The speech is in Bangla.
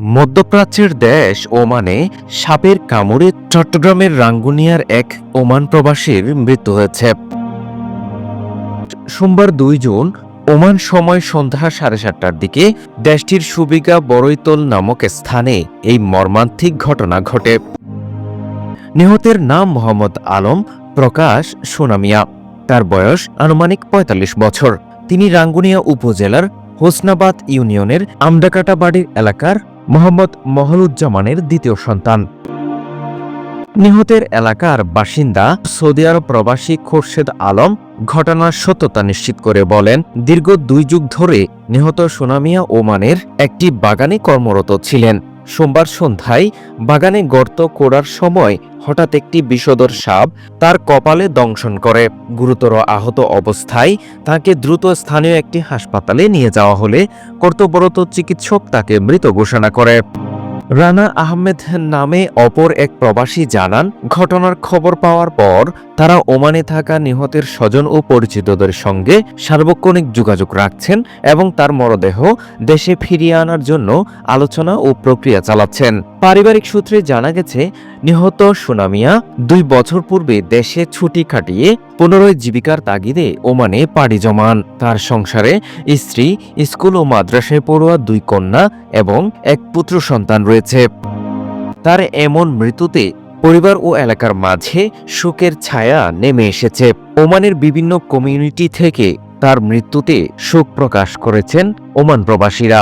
মধ্যপ্রাচ্যের দেশ ওমানে সাপের কামড়ে চট্টগ্রামের রাঙ্গুনিয়ার এক ওমান প্রবাসীর মৃত্যু হয়েছে। সোমবার দুই জুন, ওমান সময় সন্ধ্যা সাড়ে সাতটার দিকে দেশটির সুবিগা বড়ইতল নামক স্থানে এই মর্মান্তিক ঘটনা ঘটে। নিহতের নাম মোহাম্মদ আলম, প্রকাশ সোনামিয়া। তার বয়স আনুমানিক ৪৫ বছর। তিনি রাঙ্গুনিয়া উপজেলার হোসনাবাদ ইউনিয়নের আমডাকাটা বাড়ির এলাকার মোহাম্মদ মহলুজ্জামানের দ্বিতীয় সন্তান। নিহতের এলাকার বাসিন্দা সৌদি আরব প্রবাসী খোরশেদ আলম ঘটনার সত্যতা নিশ্চিত করে বলেন, দীর্ঘ দুই যুগ ধরে নিহত সোনামিয়া ওমানের একটি বাগানে কর্মরত ছিলেন। সোমবার সন্ধ্যায় বাগানে গর্ত করার সময় হঠাৎ একটি বিষধর সাপ তার কপালে দংশন করে। গুরুতর আহত অবস্থায় তাকে দ্রুত স্থানীয় একটি হাসপাতালে নিয়ে যাওয়া হলে কর্তব্যরত চিকিৎসক তাকে মৃত ঘোষণা করে। রানা আহমেদ নামে অপর এক প্রবাসী জানান, ঘটনার খবর পাওয়ার পর তারা ওমানে থাকা নিহতের স্বজন ও পরিচিতদের সঙ্গে সার্বক্ষণিক যোগাযোগ রাখছেন এবং তার মরদেহ দেশে ফিরিয়ে আনার জন্য আলোচনা ও প্রক্রিয়া চালাচ্ছেন। পারিবারিক সূত্রে জানা গেছে নিহত সুনামিয়া দুই বছর পূর্বে দেশে ছুটি কাটিয়ে পুনরায় জীবিকার তাগিদে ওমানে পাড়ি জমান। তার সংসারে স্ত্রী, স্কুল ও মাদ্রাসায় পড়ুয়া দুই কন্যা এবং এক পুত্র সন্তান রয়েছে। তার এমন মৃত্যুতে পরিবার ও এলাকার মাঝে শোকের ছায়া নেমে এসেছে। ওমানের বিভিন্ন কমিউনিটি থেকে তার মৃত্যুতে শোক প্রকাশ করেছেন ওমান প্রবাসীরা।